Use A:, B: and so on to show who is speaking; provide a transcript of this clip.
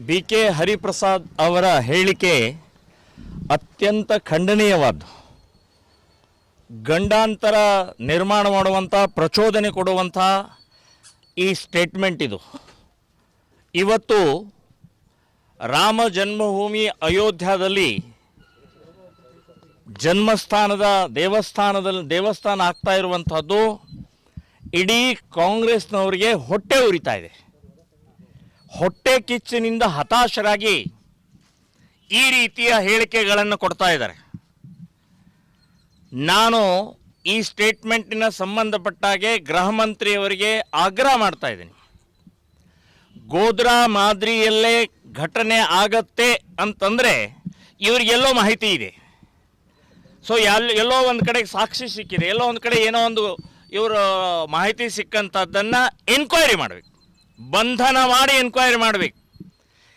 A: B K Hariprasad ಅವರ ಹೇಳಿಕೆ ಅತ್ಯಂತ ಖಂಡನೀಯವಾದ್ದು. ಗಂಡಾಂತರ ನಿರ್ಮಾಣ ಮಾಡುವಂಥ, ಪ್ರಚೋದನೆ ಕೊಡುವಂಥ ಈ ಸ್ಟೇಟ್ಮೆಂಟ್ ಇದು. ಇವತ್ತು ರಾಮ ಜನ್ಮಭೂಮಿ ಅಯೋಧ್ಯದಲ್ಲಿ ಜನ್ಮಸ್ಥಾನದ ದೇವಸ್ಥಾನದಲ್ಲಿ, ದೇವಸ್ಥಾನ ಆಗ್ತಾ ಇರುವಂಥದ್ದು ಇಡೀ ಕಾಂಗ್ರೆಸ್ನವರಿಗೆ ಹೊಟ್ಟೆ ಉರಿತಾ ಇದೆ. ಹೊಟ್ಟೆ ಕಿಚ್ಚಿನಿಂದ ಹತಾಶರಾಗಿ ಈ ರೀತಿಯ ಹೇಳಿಕೆಗಳನ್ನು ಕೊಡ್ತಾ ಇದ್ದಾರೆ. ನಾನು ಈ ಸ್ಟೇಟ್ಮೆಂಟಿನ ಸಂಬಂಧಪಟ್ಟಾಗೆ ಗೃಹ ಮಂತ್ರಿಯವರಿಗೆ ಆಗ್ರಹ ಮಾಡ್ತಾ ಇದ್ದೀನಿ. ಗೋದ್ರಾ ಮಾದರಿಯಲ್ಲೇ ಘಟನೆ ಆಗತ್ತೆ ಅಂತಂದರೆ ಇವರಿಗೆಲ್ಲೋ ಮಾಹಿತಿ ಇದೆ. ಸೊ ಎಲ್ ಎಲ್ಲೋ ಒಂದು ಕಡೆಗೆ ಸಾಕ್ಷಿ ಸಿಕ್ಕಿದೆ, ಎಲ್ಲೋ ಒಂದು ಕಡೆ ಏನೋ ಒಂದು ಇವರು ಮಾಹಿತಿ ಸಿಕ್ಕಂಥದ್ದನ್ನು ಎನ್ಕ್ವೈರಿ ಮಾಡಬೇಕು. ಬಂಧನ ಮಾಡಿ ಎನ್ಕ್ವೈರಿ ಮಾಡಬೇಕು.